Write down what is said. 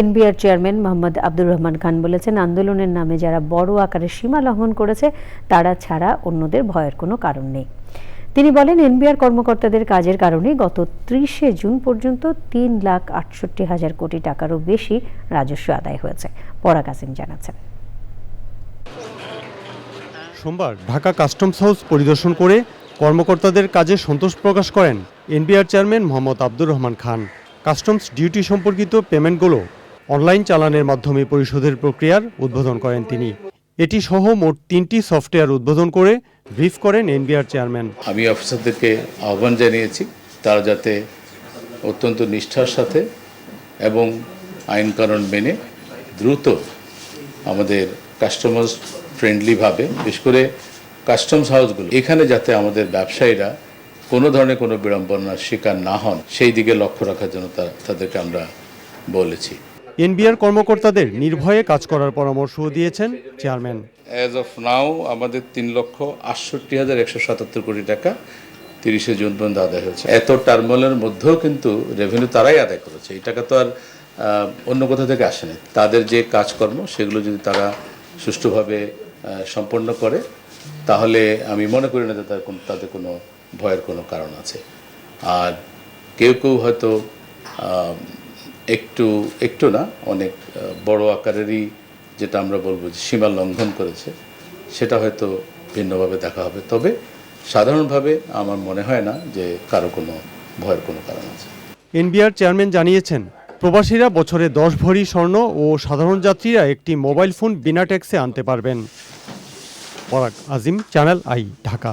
NBR chairman Mohammad Abdur Rahman Khan বলেছেন, আন্দোলনের নামে যারা বড় আকারের সীমা লঙ্ঘন করেছে, তারা ছাড়া অন্যদের ভয়ের কোনো কারণ নেই। তিনি বলেন, এনবিআর কর্মকর্তাদের কাজের কারণে গত ত্রিশে জুন পর্যন্ত তিন লাখ আটষট্টি হাজার কোটি টাকারও বেশি রাজস্ব আদায় হয়েছে, পরাগ আসিম জানাচ্ছেন। সোমবার ঢাকা কাস্টমস হাউস পরিদর্শন করে কর্মকর্তাদের কাজে সন্তোষ প্রকাশ করেন NBR chairman Mohammad Abdur Rahman Khan. Customs duty সম্পর্কিত পেমেন্টগুলো অনলাইন চালানের মাধ্যমে পরিশোধের প্রক্রিয়ার উদ্বোধন করেন তিনি। এটি সহ মোট তিনটি সফটওয়্যার উদ্বোধন করে ব্রিফ করেন এনবিআর চেয়ারম্যান। আমি অফিসারদেরকে আহ্বান জানিয়েছি, তারা যাতে অত্যন্ত নিষ্ঠার সাথে এবং আইন কানুন মেনে দ্রুত আমাদের কাস্টমার্স ফ্রেন্ডলিভাবে বিশেষ করে কাস্টমস হাউসগুলো এখানে যাতে আমাদের ব্যবসায়ীরা কোনো ধরনের কোনো বিড়ম্বনার শিকার না হন, সেই দিকে লক্ষ্য রাখার জন্য তাদেরকে আমরা বলেছি। এনবিআর কর্মকর্তাদের নির্ভয়ে কাজ করার পরামর্শও দিয়েছেন চেয়ারম্যান। অ্যাজ অফ নাও আমাদের তিন লক্ষ আটষট্টি হাজার একশো সাতাত্তর কোটি টাকা তিরিশে জুন পর্যন্ত আদায় হয়েছে। এত টার্মোলের মধ্যেও কিন্তু রেভিনিউ তারাই আদায় করেছে। এই টাকা তো আর অন্য কোথাও থেকে আসেনি তাদের যে কাজকর্ম, সেগুলো যদি তারা সুষ্ঠুভাবে সম্পন্ন করে, তাহলে আমি মনে করি না যে তার কোনো- তাদের কোনো ভয়ের কোনো কারণ আছে। আর কেউ কেউ হয়তো একটু একটু না, অনেক বড় আকারেরই যেটা আমরা বলব যে সীমা লঙ্ঘন করেছে, সেটা হয়তো ভিন্নভাবে দেখা হবে। তবে সাধারণভাবে আমার মনে হয় না যে কারও কোনো ভয়ের কোনো কারণ আছে। এনবিআর চেয়ারম্যান জানিয়েছেন, প্রবাসীরা বছরে দশ ভরি স্বর্ণ ও সাধারণ যাত্রীরা একটি মোবাইল ফোন বিনা ট্যাক্সে আনতে পারবেন। পরাগ আজিম, চ্যানেল আই, ঢাকা।